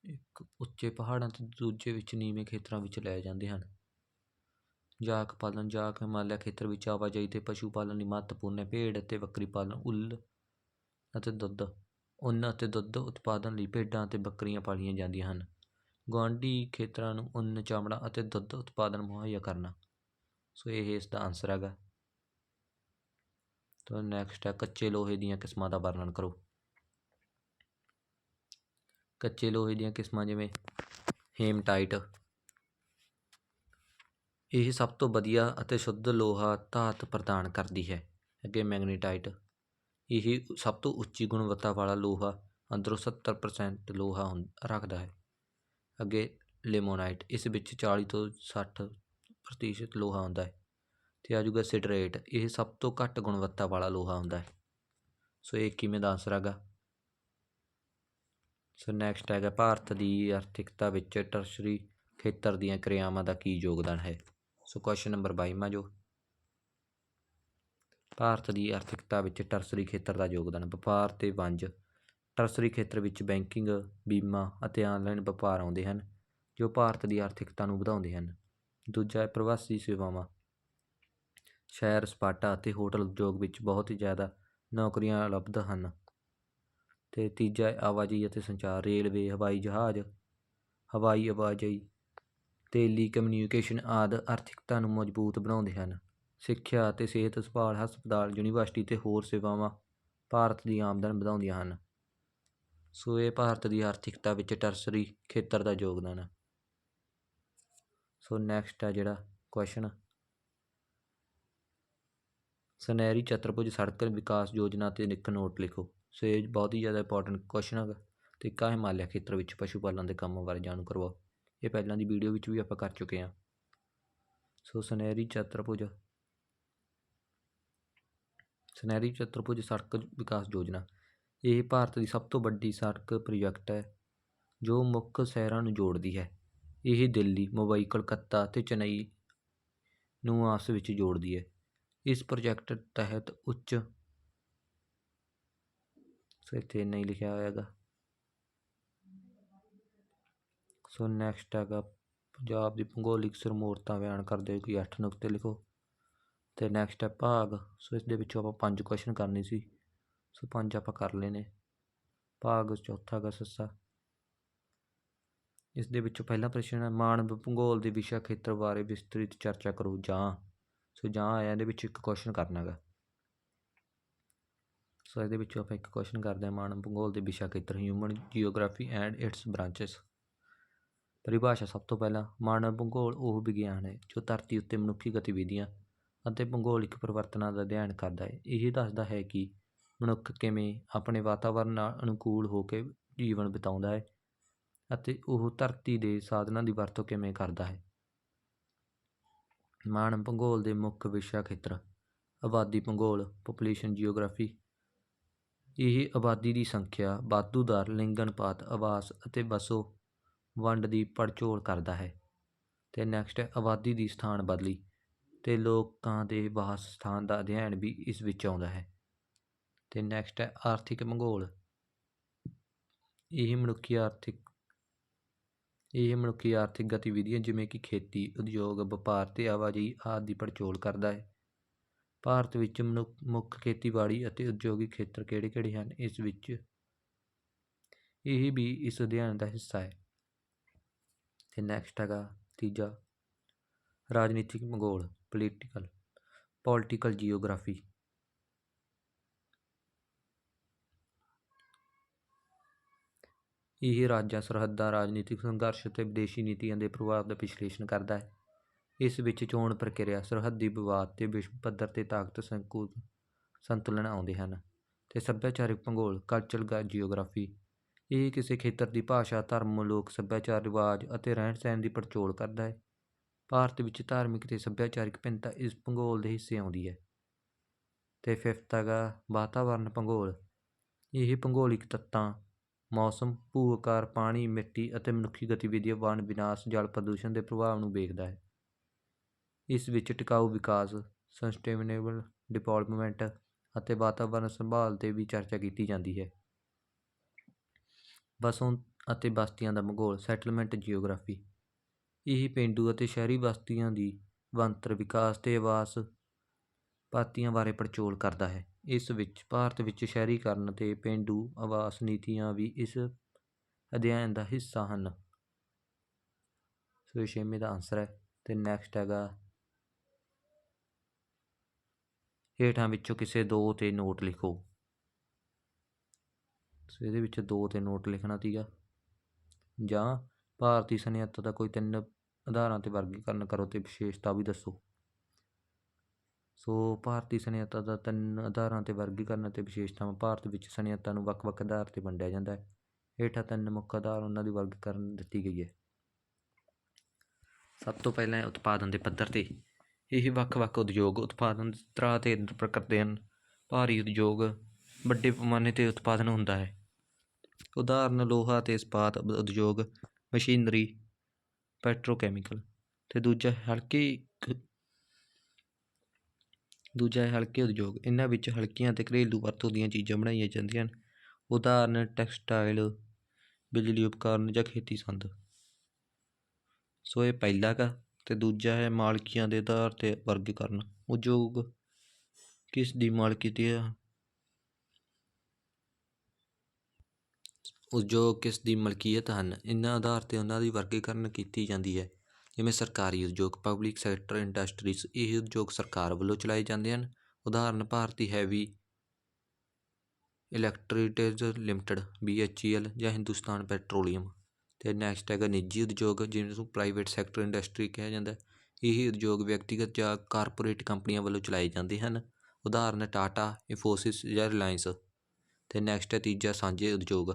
ਇੱਕ ਉੱਚੇ ਪਹਾੜਾਂ ਤੋਂ ਦੂਜੇ ਵਿੱਚ ਨੀਵੇਂ ਖੇਤਰਾਂ ਵਿੱਚ ਲੈ ਜਾਂਦੇ ਹਨ। ਜਾਕ ਪਾਲਣ, ਜਾਕ ਹਿਮਾਲਿਆ ਖੇਤਰ ਵਿੱਚ ਆਵਾਜਾਈ ਤੇ ਪਸ਼ੂ ਪਾਲਣ ਲਈ ਮਹੱਤਵਪੂਰਨ ਹੈ। ਭੇਡ ਅਤੇ ਬੱਕਰੀ ਪਾਲਣ, ਉੱਲ ਅਤੇ ਦੁੱਧ। ਉੱਨ ਅਤੇ ਦੁੱਧ ਉਤਪਾਦਨ ਲਈ ਭੇਡਾਂ ਅਤੇ ਬੱਕਰੀਆਂ ਪਾਲੀਆਂ ਜਾਂਦੀਆਂ ਹਨ। ਗੁਆਂਢੀ ਖੇਤਰਾਂ ਨੂੰ ਉੱਨ ਚਮੜਾ ਅਤੇ ਦੁੱਧ ਉਤਪਾਦਨ ਮੁਹੱਈਆ ਕਰਨਾ। ਸੋ ਇਹ ਇਸ ਦਾ ਆਨਸਰ ਹੈਗਾ। ਤਾਂ ਨੈਕਸਟ ਹੈ ਕੱਚੇ ਲੋਹੇ ਦੀਆਂ ਕਿਸਮਾਂ ਦਾ ਵਰਣਨ ਕਰੋ। ਕੱਚੇ ਲੋਹੇ ਦੀਆਂ ਕਿਸਮਾਂ ਜਿਵੇਂ ਹੇਮਟਾਈਟ। ਇਹ ਸਭ ਤੋਂ ਵਧੀਆ ਅਤੇ ਸ਼ੁੱਧ ਲੋਹਾ ਧਾਤ ਪ੍ਰਦਾਨ ਕਰਦੀ ਹੈ। ਅੱਗੇ ਮੈਗਨੀਟਾਈਟ। ਇਹ ਸਭ ਤੋਂ ਉੱਚੀ ਗੁਣਵੱਤਾ ਵਾਲਾ ਲੋਹਾ ਅੰਦਰੋਂ 70% ਲੋਹਾ ਹੁੰ- ਰੱਖਦਾ ਹੈ। ਅੱਗੇ ਲਿਮੋਨਾਈਟ, ਇਸ ਵਿੱਚ 40 ਤੋਂ ਸੱਠ ਪ੍ਰਤੀਸ਼ਤ ਲੋਹਾ ਹੁੰਦਾ ਹੈ ਅਤੇ ਆ ਜਾਊਗਾ ਸਿਡਰੇਟ ਇਹ ਸਭ ਤੋਂ ਘੱਟ ਗੁਣਵੱਤਾ ਵਾਲਾ ਲੋਹਾ ਹੁੰਦਾ ਹੈ। ਸੋ ਇਹ ਕਿਵੇਂ ਦਾ ਆਨਸਰ ਹੈਗਾ? ਸੋ ਨੈਕਸਟ ਹੈਗਾ, ਭਾਰਤ ਦੀ ਆਰਥਿਕਤਾ ਵਿੱਚ ਟਰਸ਼ਰੀ ਖੇਤਰ ਦੀਆਂ ਕਿਰਿਆਵਾਂ ਦਾ ਕੀ ਯੋਗਦਾਨ ਹੈ? ਸੋ ਕੁਐਸਚਨ ਨੰਬਰ 22ਵਾਂ ਜੋ। ਭਾਰਤ ਦੀ ਆਰਥਿਕਤਾ ਵਿੱਚ ਟਰਸਰੀ ਖੇਤਰ ਦਾ ਯੋਗਦਾਨ, ਵਪਾਰ ਤੇ ਵਣਜ ਟਰਸਰੀ ਖੇਤਰ ਵਿੱਚ ਬੈਂਕਿੰਗ, ਬੀਮਾ ਅਤੇ ਆਨਲਾਈਨ ਵਪਾਰ ਆਉਂਦੇ ਹਨ, ਜੋ ਭਾਰਤ ਦੀ ਆਰਥਿਕਤਾ ਨੂੰ ਵਧਾਉਂਦੇ ਹਨ। ਦੂਜਾ ਹੈ ਪ੍ਰਵਾਸੀ ਸੇਵਾਵਾਂ। ਸ਼ਹਿਰ, ਸਪਾਟਾ ਅਤੇ ਹੋਟਲ ਉਦਯੋਗ ਵਿੱਚ ਬਹੁਤ ਹੀ ਜ਼ਿਆਦਾ ਨੌਕਰੀਆਂ ਉਪਲਬਧ ਹਨ। ਅਤੇ ਤੀਜਾ ਹੈ ਆਵਾਜਾਈ ਅਤੇ ਸੰਚਾਰ, ਰੇਲਵੇ, ਹਵਾਈ ਜਹਾਜ਼, ਹਵਾਈ ਆਵਾਜਾਈ, ਤੇਲੀ ਕਮਿਊਨੀਕੇਸ਼ਨ ਆਦਿ ਆਰਥਿਕਤਾ ਨੂੰ ਮਜ਼ਬੂਤ ਬਣਾਉਂਦੇ ਹਨ। ਸਿੱਖਿਆ ਅਤੇ ਸਿਹਤ ਸੰਭਾਲ, ਹਸਪਤਾਲ, ਯੂਨੀਵਰਸਿਟੀ ਅਤੇ ਹੋਰ ਸੇਵਾਵਾਂ ਭਾਰਤ ਦੀ ਆਮਦਨ ਵਧਾਉਂਦੀਆਂ ਹਨ। ਸੋ ਇਹ ਭਾਰਤ ਦੀ ਆਰਥਿਕਤਾ ਵਿੱਚ ਟਰਸਰੀ ਖੇਤਰ ਦਾ ਯੋਗਦਾਨ ਹੈ ਸੋ ਨੈਕਸਟ ਆ ਜਿਹੜਾ ਕੁਐਸਚਨ ਸੁਨਹਿਰੀ ਚਤੁਰਭੁਜ ਸੜਕ ਵਿਕਾਸ ਯੋਜਨਾ ਤੇ ਇੱਕ ਨੋਟ ਲਿਖੋ। ਸੋ ਇਹ ਬਹੁਤ ਹੀ ਜ਼ਿਆਦਾ ਇੰਪੋਰਟੈਂਟ ਕੁਐਸਚਨ ਹੈਗਾ ਤੇ ਕਾ ਹਿਮਾਲਿਆ ਖੇਤਰ ਵਿੱਚ ਪਸ਼ੂ ਪਾਲਣ ਦੇ ਕੰਮਾਂ ਬਾਰੇ ਜਾਣੂ ਕਰਵਾਓ। ਇਹ ਪਹਿਲਾਂ ਦੀ ਵੀਡੀਓ ਵਿੱਚ ਵੀ ਆਪਾਂ ਕਰ ਚੁੱਕੇ ਹਾਂ। ਸੋ ਸੁਨਹਿਰੀ ਚਤਰਭੁਜ ਸੁਨਹਿਰੀ ਚਤਰਭੁਜ ਸੜਕ ਵਿਕਾਸ ਯੋਜਨਾ। ਇਹ ਭਾਰਤ ਦੀ ਸਭ ਤੋਂ ਵੱਡੀ ਸੜਕ ਪ੍ਰੋਜੈਕਟ ਹੈ, ਜੋ ਮੁੱਖ ਸ਼ਹਿਰਾਂ ਨੂੰ ਜੋੜਦੀ ਹੈ। ਇਹ ਦਿੱਲੀ, ਮੁੰਬਈ, ਕੋਲਕਾਤਾ ਅਤੇ ਚੇਨਈ ਨੂੰ ਆਪਸ ਵਿੱਚ ਜੋੜਦੀ ਹੈ। ਇਸ ਪ੍ਰੋਜੈਕਟ ਤਹਿਤ ਉੱਚ ਸੋ ਇੱਥੇ ਨਹੀਂ ਲਿਖਿਆ ਹੋਇਆ ਹੈਗਾ। ਸੋ ਨੈਕਸਟ ਹੈਗਾ, ਪੰਜਾਬ ਦੀ ਭੂਗੋਲਿਕ ਸਰਮੂਰਤਾ ਬਿਆਨ ਕਰਦੇ ਹੋਏ ਕੋਈ 8 ਨੁਕਤੇ ਲਿਖੋ। ਤੇ ਨੈਕਸਟ ਹੈ ਭਾਗ, ਸੋ ਇਸ ਦੇ ਵਿੱਚੋਂ ਆਪਾਂ ਪੰਜ ਕੁਐਸਚਨ ਕਰਨੇ ਸੀ। ਸੋ ਪੰਜ ਆਪਾਂ ਕਰ ਲਏ ਨੇ ਭਾਗ ਚੌਥਾ ਹੈਗਾ ਸੱਸਾ। ਇਸ ਦੇ ਵਿੱਚੋਂ ਪਹਿਲਾ ਪ੍ਰਸ਼ਨ ਹੈ ਮਾਨਵ ਭੂਗੋਲ ਦੇ ਵਿਸ਼ਾ ਖੇਤਰ ਬਾਰੇ ਵਿਸਤ੍ਰਿਤ ਚਰਚਾ ਕਰੋ, ਜਾਂ। ਸੋ ਜਾਂ ਆਇਆ ਇਹਦੇ ਵਿੱਚ ਇੱਕ ਕੁਐਸਚਨ ਕਰਨਾ ਹੈਗਾ ਸੋ ਇਹਦੇ ਵਿੱਚੋਂ ਆਪਾਂ ਇੱਕ ਕੁਐਸਚਨ ਕਰਦੇ ਹਾਂ ਮਾਨਵ ਭੂਗੋਲ ਦੇ ਵਿਸ਼ਾ ਖੇਤਰ human geography and its branches ਪਰਿਭਾਸ਼ਾ ਸਭ ਤੋਂ ਪਹਿਲਾਂ ਮਾਨਵ ਭੂਗੋਲ ਉਹ ਵਿਗਿਆਨ ਹੈ, ਜੋ ਧਰਤੀ ਉੱਤੇ ਮਨੁੱਖੀ ਗਤੀਵਿਧੀਆਂ ਅਤੇ ਭੂਗੋਲਿਕ ਪਰਿਵਰਤਨਾਂ ਦਾ ਅਧਿਐਨ ਕਰਦਾ ਹੈ। ਇਹ ਦੱਸਦਾ ਹੈ ਕਿ ਮਨੁੱਖ ਕਿਵੇਂ ਆਪਣੇ ਵਾਤਾਵਰਣ ਨਾਲ ਅਨੁਕੂਲ ਹੋ ਕੇ ਜੀਵਨ ਬਿਤਾਉਂਦਾ ਹੈ ਅਤੇ ਉਹ ਧਰਤੀ ਦੇ ਸਾਧਨਾਂ ਦੀ ਵਰਤੋਂ ਕਿਵੇਂ ਕਰਦਾ ਹੈ? ਮਾਨਵ ਭੂਗੋਲ ਦੇ ਮੁੱਖ ਵਿਸ਼ਾ ਖੇਤਰ, ਆਬਾਦੀ ਭੂਗੋਲ ਪੋਪੂਲੇਸ਼ਨ ਜੀਓਗ੍ਰਾਫੀ ਇਹ ਆਬਾਦੀ ਦੀ ਸੰਖਿਆ ਵਾਧੂ ਦਰ ਲਿੰਗ ਅਨੁਪਾਤ ਆਵਾਸ ਅਤੇ ਵਸੋਂ ਵੰਡ ਦੀ ਪੜਚੋਲ ਕਰਦਾ ਹੈ। ਤੇ ਨੈਕਸਟ ਆਬਾਦੀ ਦੀ ਸਥਾਨ ਬਦਲੀ। ਤੇ ਲੋਕਾਂ ਦੇ ਵਾਸ ਸਥਾਨ ਦਾ ਅਧਿਐਨ ਵੀ ਇਸ ਵਿੱਚ ਆਉਂਦਾ ਹੈ। ਅਤੇ ਨੈਕਸਟ ਹੈ ਆਰਥਿਕ ਭੂਗੋਲ ਇਹ ਮਨੁੱਖੀ ਆਰਥਿਕ, ਇਹ ਮਨੁੱਖੀ ਆਰਥਿਕ ਗਤੀਵਿਧੀਆਂ ਜਿਵੇਂ ਕਿ ਖੇਤੀ, ਉਦਯੋਗ, ਵਪਾਰ ਅਤੇ ਆਵਾਜਾਈ ਆਦਿ ਦੀ ਪੜਚੋਲ ਕਰਦਾ ਹੈ। ਭਾਰਤ ਵਿੱਚ ਮਨੁੱਖ, ਮੁੱਖ ਖੇਤੀਬਾੜੀ ਅਤੇ ਉਦਯੋਗਿਕ ਖੇਤਰ ਕਿਹੜੇ-ਕਿਹੜੇ ਹਨ? ਇਸ ਵਿੱਚ ਇਹ ਵੀ ਇਸ ਅਧਿਐਨ ਦਾ ਹਿੱਸਾ ਹੈ। ਤੇ ਨੈਕਸਟ ਹੈਗਾ ਤੀਜਾ, ਰਾਜਨੀਤਿਕ ਭੂਗੋਲ ਪੋਲੀਟੀਕਲ ਪੋਲੀਟੀਕਲ ਜੀਓਗ੍ਰਾਫੀ ਇਹ ਰਾਜਾਂ, ਸਰਹੱਦਾਂ, ਰਾਜਨੀਤਿਕ ਸੰਘਰਸ਼ ਅਤੇ ਵਿਦੇਸ਼ੀ ਨੀਤੀਆਂ ਦੇ ਪ੍ਰਭਾਵ ਦਾ ਵਿਸ਼ਲੇਸ਼ਣ ਕਰਦਾ ਹੈ। ਇਸ ਵਿੱਚ ਚੋਣ ਪ੍ਰਕਿਰਿਆ, ਸਰਹੱਦੀ ਵਿਵਾਦ ਤੇ ਵਿਸ਼ਵ ਪੱਧਰ ਤੇ ਤਾਕਤ ਸੰਕੁਲ ਸੰਤੁਲਨ ਆਉਂਦੇ ਹਨ ਤੇ ਸੱਭਿਆਚਾਰਿਕ ਭੂਗੋਲ ਕਲਚਰਲ ਜੀਓਗ੍ਰਾਫੀ ਇਹ ਕਿਸੇ ਖੇਤਰ ਦੀ ਭਾਸ਼ਾ, ਧਰਮ, ਲੋਕ, ਸੱਭਿਆਚਾਰ, ਰਿਵਾਜ ਅਤੇ ਰਹਿਣ ਸਹਿਣ ਦੀ ਪੜਚੋਲ ਕਰਦਾ ਹੈ। ਭਾਰਤ ਵਿੱਚ ਧਾਰਮਿਕ ਤੇ ਸੱਭਿਆਚਾਰਕ ਭਿੰਨਤਾ ਇਸ ਭੂਗੋਲ ਦੇ ਹਿੱਸੇ ਆਉਂਦੀ ਹੈ ਤੇ ਫਿਫਥ ਹੈਗਾ ਵਾਤਾਵਰਣ ਭੂਗੋਲ ਇਹ ਭੂਗੋਲਿਕ ਤੱਤਾਂ ਮੌਸਮ ਭੂ ਆਕਾਰ ਪਾਣੀ, ਮਿੱਟੀ ਅਤੇ ਮਨੁੱਖੀ ਗਤੀਵਿਧੀਆਂ ਵਣ ਵਿਨਾਸ਼, ਜਲ ਪ੍ਰਦੂਸ਼ਣ ਦੇ ਪ੍ਰਭਾਵ ਨੂੰ ਵੇਖਦਾ ਹੈ। ਇਸ ਵਿੱਚ ਟਿਕਾਊ ਵਿਕਾਸ ਸਸਟੇਨੇਬਲ ਡਿਵੈਲਪਮੈਂਟ ਅਤੇ ਵਾਤਾਵਰਣ ਸੰਭਾਲ 'ਤੇ ਵੀ ਚਰਚਾ ਕੀਤੀ ਜਾਂਦੀ ਹੈ। ਵਸੋਂ ਅਤੇ ਬਸਤੀਆਂ ਦਾ ਭੂਗੋਲ ਸੈਟਲਮੈਂਟ ਜੀਓਗ੍ਰਾਫੀ ਇਹ ਪੇਂਡੂ ਅਤੇ ਸ਼ਹਿਰੀ ਬਸਤੀਆਂ ਦੀ ਬਣਤਰ ਵਿਕਾਸ ਤੇ ਆਵਾਸ ਪਾਤੀਆਂ ਬਾਰੇ ਪੜਚੋਲ ਕਰਦਾ ਹੈ। ਇਸ ਵਿੱਚ, ਭਾਰਤ ਵਿੱਚ ਸ਼ਹਿਰੀਕਰਨ ਅਤੇ ਪੇਂਡੂ ਆਵਾਸ ਨੀਤੀਆਂ ਵੀ ਇਸ ਅਧਿਐਨ ਦਾ ਹਿੱਸਾ ਹਨ। ਸੋ ਇਹ ਛੇਵੇਂ ਦਾ ਆਨਸਰ ਹੈ ਤੇ ਨੈਕਸਟ ਹੈਗਾ ਹੇਠਾਂ ਵਿੱਚੋਂ ਕਿਸੇ ਦੋ ਤੇ ਨੋਟ ਲਿਖੋ। ਸੋ ਇਹਦੇ ਵਿੱਚ ਦੋ ਤੇ ਨੋਟ ਲਿਖਣਾ ਸੀਗਾ। ਜਾਂ ਭਾਰਤੀ ਸਨਅਤ ਦਾ ਕੋਈ ਤਿੰਨ ਆਧਾਰਾਂ ਤੇ ਵਰਗੀਕਰਨ ਕਰੋ ਤੇ ਵਿਸ਼ੇਸ਼ਤਾ ਵੀ ਦੱਸੋ। ਸੋ ਭਾਰਤੀ ਸਨਅਤ ਦਾ ਤਿੰਨ ਆਧਾਰਾਂ ਤੇ ਵਰਗੀਕਰਨ ਅਤੇ ਵਿਸ਼ੇਸ਼ਤਾਵਾਂ ਭਾਰਤ ਵਿੱਚ ਸਨਅਤਾਂ ਨੂੰ ਵੱਖ-ਵੱਖ ਆਧਾਰ ਤੇ ਵੰਡਿਆ ਜਾਂਦਾ ਹੈ। ਹੇਠਾਂ ਤਿੰਨ ਮੁੱਖ ਆਧਾਰ ਉਹਨਾਂ ਦੀ ਵਰਗੀਕਰਨ ਦਿੱਤੀ ਗਈ ਹੈ। ਸਭ ਤੋਂ ਪਹਿਲਾਂ ਹੈ ਉਤਪਾਦਨ ਦੇ ਪੱਧਰ ਤੇ। ਇਹ ਵੱਖ-ਵੱਖ ਉਦਯੋਗ ਉਤਪਾਦਨ ਤਰ੍ਹਾਂ ਤੇ ਨਿਰਭਰ ਕਰਦੇ ਹਨ। ਭਾਰੀ ਉਦਯੋਗ ਵੱਡੇ ਪੈਮਾਨੇ ਤੇ ਉਤਪਾਦਨ ਹੁੰਦਾ ਹੈ। ਉਦਾਹਰਨ ਲੋਹਾ ਤੇ ਇਸਪਾਤ ਉਦਯੋਗ, ਮਸ਼ੀਨਰੀ, ਪੈਟਰੋਕੈਮੀਕਲ ਤੇ ਦੂਜਾ ਹਲਕੀ ਦੂਜਾ ਹੈ ਹਲਕੇ ਉਦਯੋਗ, ਇਹਨਾਂ ਵਿੱਚ ਹਲਕੀਆਂ ਅਤੇ ਘਰੇਲੂ ਵਰਤੋਂ ਦੀਆਂ ਚੀਜ਼ਾਂ ਬਣਾਈਆਂ ਜਾਂਦੀਆਂ ਹਨ। ਉਦਾਹਰਨ, ਟੈਕਸਟਾਈਲ, ਬਿਜਲੀ ਉਪਕਰਨ ਜਾਂ ਖੇਤੀ ਸੰਦ। ਸੋ ਇਹ ਪਹਿਲਾ ਗਾ ਤੇ ਦੂਜਾ ਹੈ ਮਾਲਕੀਆਂ ਦੇ ਆਧਾਰ ਤੇ ਵਰਗੀਕਰਨ। ਉਦਯੋਗ ਕਿਸ ਦੀ ਮਾਲਕੀ ਤੇ ਆ? ਉਦਯੋਗ ਕਿਸ ਦੀ ਮਲਕੀਅਤ ਹਨ? ਇਹਨਾਂ ਆਧਾਰ ਤੇ ਉਹਨਾਂ ਦੀ ਵਰਗੀਕਰਨ ਕੀਤੀ ਜਾਂਦੀ ਹੈ। ਜਿਵੇਂ ਸਰਕਾਰੀ ਉਦਯੋਗ ਪਬਲਿਕ ਸੈਕਟਰ ਇੰਡਸਟਰੀਜ਼ ਇਹ ਉਦਯੋਗ ਸਰਕਾਰ ਵੱਲੋਂ ਚਲਾਏ ਜਾਂਦੇ ਹਨ। ਉਦਾਹਰਨ, Bharati heavy electricities limited BHEL ਜਾਂ ਹਿੰਦੁਸਤਾਨ ਪੈਟਰੋਲੀਅਮ ਤੇ ਨੈਕਸਟ ਹੈਗਾ ਨਿੱਜੀ ਉਦਯੋਗ, ਜਿਹਨੂੰ ਨੂੰ ਪ੍ਰਾਈਵੇਟ ਸੈਕਟਰ ਇੰਡਸਟਰੀ ਕਿਹਾ ਜਾਂਦਾ। ਹੈ ਇਹ ਉਦਯੋਗ ਵਿਅਕਤੀਗਤ ਜਾਂ ਕਾਰਪੋਰੇਟ ਕੰਪਨੀਆਂ ਵੱਲੋਂ ਚਲਾਏ ਜਾਂਦੇ ਹਨ। ਉਦਾਹਰਨ ਟਾਟਾ ਇਨਫੋਸਿਸ ਜਾਂ ਰਿਲਾਇੰਸ ਤੇ ਨੈਕਸਟ ਹੈ ਤੀਜਾ, ਸਾਂਝੇ ਉਦਯੋਗ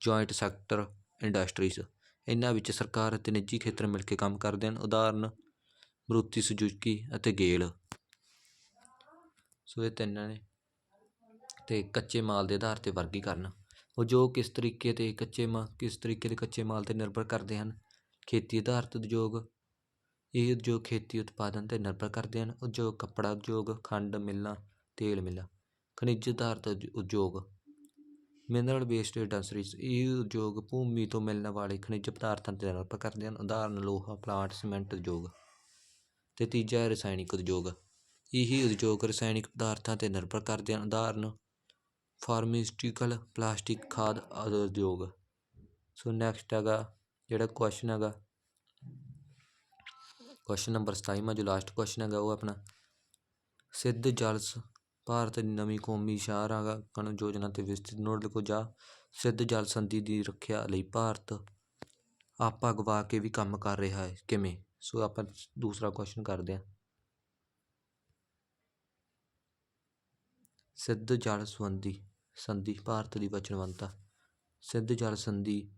ਜੁਆਇੰਟ ਸੈਕਟਰ ਇੰਡਸਟਰੀਜ਼ ਇਹਨਾਂ ਵਿੱਚ ਸਰਕਾਰ ਅਤੇ ਨਿੱਜੀ ਖੇਤਰ ਮਿਲ ਕੇ ਕੰਮ ਕਰਦੇ ਹਨ। ਉਦਾਹਰਨ, ਮਰੂਤੀ ਸੁਜ਼ੂਕੀ ਅਤੇ ਗੇਲ। ਸੋ ਇਹ ਤਿੰਨਾਂ ਨੇ ਅਤੇ ਕੱਚੇ ਮਾਲ ਦੇ ਆਧਾਰ ਤੇ ਵਰਗੀਕਰਨ। ਉਦਯੋਗ ਕਿਸ ਤਰੀਕੇ ਤੇ ਕੱਚੇ ਮਾਲ ਕਿਸ ਤਰੀਕੇ ਦੇ ਕੱਚੇ ਮਾਲ ਤੇ ਨਿਰਭਰ ਕਰਦੇ ਹਨ? ਖੇਤੀ ਆਧਾਰਿਤ ਉਦਯੋਗ। ਇਹ ਉਦਯੋਗ ਖੇਤੀ ਉਤਪਾਦਨ ਤੇ ਨਿਰਭਰ ਕਰਦੇ ਹਨ। ਉਦਯੋਗ ਕੱਪੜਾ ਉਦਯੋਗ, ਖੰਡ, ਮਿੱਲਾਂ, ਤੇਲ ਮਿੱਲਾਂ। ਖਣਿਜ ਆਧਾਰਿਤ ਉਦ- ਉਦਯੋਗ। ਮਿਨਰਲ ਵੇਸਟ ਇੰਡਸਟਰੀਜ਼ ਇਹ ਉਦਯੋਗ ਭੂਮੀ ਤੋਂ ਮਿਲਣ ਵਾਲੇ ਖਣਿਜ ਪਦਾਰਥਾਂ ਤੇ ਨਿਰਭਰ ਕਰਦੇ ਹਨ। ਉਦਾਹਰਨ, ਲੋਹਾ, ਪਲਾਂਟ, ਸੀਮੈਂਟ ਉਦਯੋਗ ਤੇ ਤੀਜਾ ਰਸਾਇਣਿਕ ਉਦਯੋਗ। ਇਹੀ ਉਦਯੋਗ ਰਸਾਇਣਿਕ ਪਦਾਰਥਾਂ ਤੇ ਨਿਰਭਰ ਕਰਦੇ ਹਨ। ਉਦਾਹਰਨ ਫਾਰਮਾਸਿਊਟੀਕਲ ਪਲਾਸਟਿਕ ਖਾਦ ਆਦਿ ਉਦਯੋਗ। ਸੋ ਨੈਕਸਟ ਹੈਗਾ ਜਿਹੜਾ ਕੁਐਸਚਨ ਹੈਗਾ। ਕੁਐਸਚਨ ਨੰਬਰ 27ਵਾਂ ਜੋ ਲਾਸਟ ਕੁਐਸਚਨ ਹੈਗਾ ਉਹ ਆਪਣਾ, ਸਿੱਧ ਜਲ ਭਾਰਤ ਦੀ ਨਵੀਂ ਕੌਮੀ ਸ਼ਾਹਰਾਗਣ ਯੋਜਨਾ ਤੇ ਵਿਸਤ੍ਰਿਤ ਨੋਟ ਲਿਖੋ, ਜਾਂ ਸਿੱਧ ਜਲ ਸੰਧੀ ਦੀ ਰੱਖਿਆ ਲਈ ਭਾਰਤ ਆਪਾ ਗਵਾ ਕੇ ਵੀ ਕੰਮ ਕਰ ਰਿਹਾ ਹੈ। ਕਿਵੇਂ? ਸੋ ਆਪਾਂ ਦੂਸਰਾ ਕੁਐਸਚਨ ਕਰਦੇ ਹਾਂ। ਸਿੱਧ ਜਲ ਸੰਬੰਧੀ ਸੰਧੀ ਭਾਰਤ ਦੀ ਵਚਨਬੱਧਤਾ। ਸਿੱਧ ਜਲ ਸੰਧੀ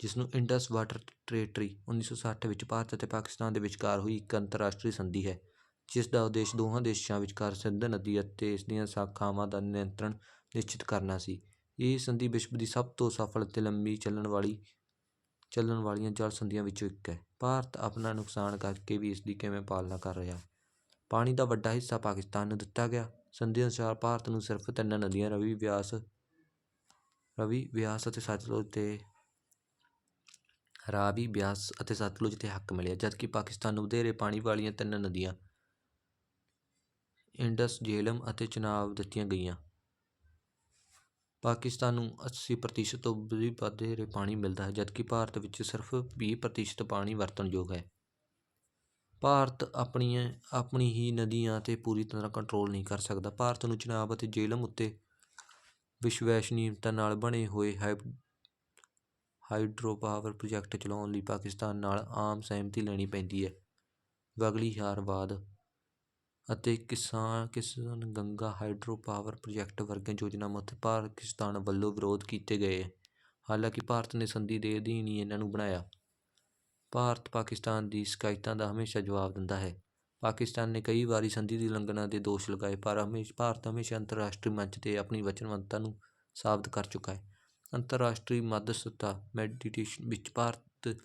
ਜਿਸ ਨੂੰ ਇੰਡਸ ਵਾਟਰ ਟ੍ਰੇਟਰੀ 1960 ਵਿੱਚ ਭਾਰਤ ਅਤੇ ਪਾਕਿਸਤਾਨ ਦੇ ਵਿਚਕਾਰ ਹੋਈ ਇੱਕ ਅੰਤਰਰਾਸ਼ਟਰੀ ਸੰਧੀ ਹੈ। ਜਿਸ ਦਾ ਉਦੇਸ਼ ਦੋਹਾਂ ਦੇਸ਼ਾਂ ਵਿਚਕਾਰ ਸਿੰਧ ਨਦੀ ਅਤੇ ਇਸ ਦੀਆਂ ਸ਼ਾਖਾਵਾਂ ਦਾ ਨਿਯੰਤਰਣ ਨਿਸ਼ਚਿਤ ਕਰਨਾ ਸੀ। ਇਹ ਸੰਧੀ ਵਿਸ਼ਵ ਦੀ ਸਭ ਤੋਂ ਸਫਲ ਅਤੇ ਲੰਮੀ ਚੱਲਣ ਵਾਲੀ, ਚੱਲਣ ਵਾਲੀਆਂ ਜਲ ਸੰਧੀਆਂ ਵਿੱਚੋਂ ਇੱਕ ਹੈ। ਭਾਰਤ ਆਪਣਾ ਨੁਕਸਾਨ ਕਰਕੇ ਵੀ ਇਸ ਦੀ ਕਿਵੇਂ ਪਾਲਣਾ ਕਰ ਰਿਹਾ ਪਾਣੀ ਦਾ ਵੱਡਾ ਹਿੱਸਾ ਪਾਕਿਸਤਾਨ ਨੂੰ ਦਿੱਤਾ ਗਿਆ। ਸੰਧੀ ਅਨੁਸਾਰ ਭਾਰਤ ਨੂੰ ਸਿਰਫ ਤਿੰਨ ਨਦੀਆਂ, ਰਵੀ ਵਿਆਸ ਰਵੀ ਵਿਆਸ ਅਤੇ ਸਤਲੁਜ ਤੇ ਰਾਵੀ ਬਿਆਸ ਅਤੇ ਸਤਲੁਜ ਤੇ ਹੱਕ ਮਿਲਿਆ, ਜਦਕਿ ਪਾਕਿਸਤਾਨ ਨੂੰ ਵਧੇਰੇ ਪਾਣੀ ਵਾਲੀਆਂ ਤਿੰਨ ਨਦੀਆਂ ਇੰਡਸ ਜੇਹਲਮ ਅਤੇ ਚਨਾਬ ਦਿੱਤੀਆਂ ਗਈਆਂ। ਪਾਕਿਸਤਾਨ ਨੂੰ 80% ਤੋਂ ਵੀ ਵਧੇਰੇ ਪਾਣੀ ਮਿਲਦਾ ਹੈ, ਜਦਕਿ ਭਾਰਤ ਵਿੱਚ ਸਿਰਫ 20% ਪਾਣੀ ਵਰਤਣਯੋਗ ਹੈ। ਭਾਰਤ ਆਪਣੀਆਂ, ਆਪਣੀ ਹੀ ਨਦੀਆਂ 'ਤੇ ਪੂਰੀ ਤਰ੍ਹਾਂ ਕੰਟਰੋਲ ਨਹੀਂ ਕਰ ਸਕਦਾ। ਭਾਰਤ ਨੂੰ ਚਨਾਬ ਅਤੇ ਜੇਹਲਮ ਉੱਤੇ ਵਿਸ਼ਵਸਨੀਯਤਾ ਨਾਲ ਬਣੇ ਹੋਏ ਹਾਈਬ ਹਾਈਡਰੋ ਪਾਵਰ ਪ੍ਰੋਜੈਕਟ ਚਲਾਉਣ ਲਈ ਪਾਕਿਸਤਾਨ ਨਾਲ ਆਮ ਸਹਿਮਤੀ ਲੈਣੀ ਪੈਂਦੀ ਹੈ। ਵਗਲੀ ਬਗਲੀਹਾਰਵਾਦ ਅਤੇ ਕਿਸਾਨ ਕਿਸਾਨ ਗੰਗਾ ਹਾਈਡਰੋ ਪਾਵਰ ਪ੍ਰੋਜੈਕਟ ਵਰਗੀਆਂ ਯੋਜਨਾਵਾਂ ਉੱਤੇ ਪਾਕਿਸਤਾਨ ਵੱਲੋਂ ਵਿਰੋਧ ਕੀਤੇ ਗਏ। ਹਾਲਾਂਕਿ ਭਾਰਤ ਨੇ ਸੰਧੀ ਦੇ ਅਧੀਨ ਹੀ ਇਹਨਾਂ ਨੂੰ ਬਣਾਇਆ। ਭਾਰਤ ਪਾਕਿਸਤਾਨ ਦੀ ਸ਼ਿਕਾਇਤਾਂ ਦਾ ਹਮੇਸ਼ਾ ਜਵਾਬ ਦਿੰਦਾ ਹੈ। ਪਾਕਿਸਤਾਨ ਨੇ ਕਈ ਵਾਰੀ ਸੰਧੀ ਦੀ ਉਲੰਘਣਾ ਦੇ ਦੋਸ਼ ਲਗਾਏ, ਪਰ ਹਮੇਸ਼ਾ, ਭਾਰਤ ਹਮੇਸ਼ਾ ਅੰਤਰਰਾਸ਼ਟਰੀ ਮੰਚ 'ਤੇ ਆਪਣੀ ਵਚਨਬੱਧਤਾ ਨੂੰ ਸਾਬਤ ਕਰ ਚੁੱਕਾ ਹੈ। ਅੰਤਰਰਾਸ਼ਟਰੀ ਮੱਧਸਥਤਾ ਮੈਡੀਟੇਸ਼ਨ ਵਿੱਚ ਭਾਰਤ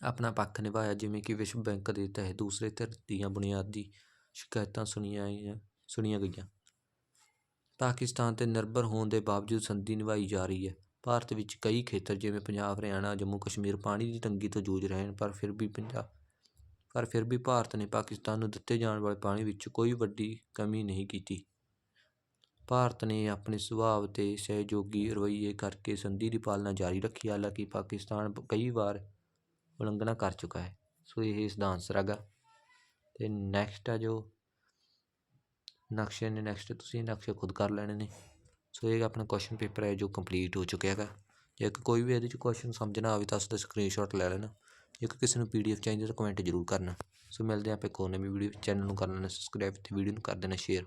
ਆਪਣਾ ਪੱਖ ਨਿਭਾਇਆ, ਜਿਵੇਂ ਕਿ ਵਿਸ਼ਵ ਬੈਂਕ ਦੇ ਤਹਿਤ ਦੂਸਰੇ ਧਿਰ ਦੀਆਂ ਬੁਨਿਆਦੀ ਸ਼ਿਕਾਇਤਾਂ ਸੁਣੀਆਂ ਸੁਣੀਆਂ ਗਈਆਂ। ਪਾਕਿਸਤਾਨ 'ਤੇ ਨਿਰਭਰ ਹੋਣ ਦੇ ਬਾਵਜੂਦ ਸੰਧੀ ਨਿਭਾਈ ਜਾ ਰਹੀ ਹੈ। ਭਾਰਤ ਵਿੱਚ ਕਈ ਖੇਤਰ, ਜਿਵੇਂ ਪੰਜਾਬ, ਹਰਿਆਣਾ, ਜੰਮੂ, ਕਸ਼ਮੀਰ, ਪਾਣੀ ਦੀ ਤੰਗੀ ਤੋਂ ਜੂਝ ਰਹੇ ਹਨ, ਪਰ ਫਿਰ ਵੀ ਪੰਜਾਬ, ਪਰ ਫਿਰ ਵੀ ਭਾਰਤ ਨੇ ਪਾਕਿਸਤਾਨ ਨੂੰ ਦਿੱਤੇ ਜਾਣ ਵਾਲੇ ਪਾਣੀ ਵਿੱਚ ਕੋਈ ਵੱਡੀ ਕਮੀ ਨਹੀਂ ਕੀਤੀ। ਭਾਰਤ ਨੇ ਆਪਣੇ ਸੁਭਾਅ ਤੇ ਸਹਿਯੋਗੀ ਰਵੱਈਏ ਕਰਕੇ ਸੰਧੀ ਦੀ ਪਾਲਣਾ ਜਾਰੀ ਰੱਖੀ। ਹਾਲਾਂਕਿ ਪਾਕਿਸਤਾਨ ਕਈ ਵਾਰ ਉਲੰਘਣਾ ਕਰ ਚੁੱਕਾ ਹੈ। ਸੋ ਇਹ ਇਸ ਦਾ ਆਨਸਰ ਹੈਗਾ ਅਤੇ ਨੈਕਸਟ ਆ ਜੋ ਨਕਸ਼ੇ ਨੇ ਨੈਕਸਟ ਤੁਸੀਂ ਨਕਸ਼ੇ ਖੁਦ ਕਰ ਲੈਣੇ ਨੇ। ਸੋ ਇਹ ਆਪਣਾ ਕੁਐਸਚਨ ਪੇਪਰ ਹੈ ਜੋ ਕੰਪਲੀਟ ਹੋ ਚੁੱਕਿਆ ਹੈਗਾ। ਜੇ ਕੋਈ ਵੀ ਇਹਦੇ ਚ ਕੁਐਸਚਨ ਸਮਝਣਾ ਆਵੇ ਤਾਂ ਉਸ ਦਾ ਸਕਰੀਨਸ਼ਾਟ ਲੈ ਲੈਣਾ। ਜੇਕਰ ਕਿਸੇ ਨੂੰ ਪੀਡੀਐਫ ਚਾਹੀਦੀ ਤਾਂ ਕਮੈਂਟ ਜ਼ਰੂਰ ਕਰਨਾ। ਸੋ ਮਿਲਦੇ ਆਪਾਂ ਇੱਕ ਹੋਰ ਨਵੀਂ ਵੀਡੀਓ ਚੈਨਲ ਨੂੰ ਕਰ ਲੈਣਾ ਸਬਸਕ੍ਰਾਈਬ ਤੇ ਵੀਡੀਓ ਨੂੰ ਕਰ ਦੇਣਾ ਸ਼ੇਅਰ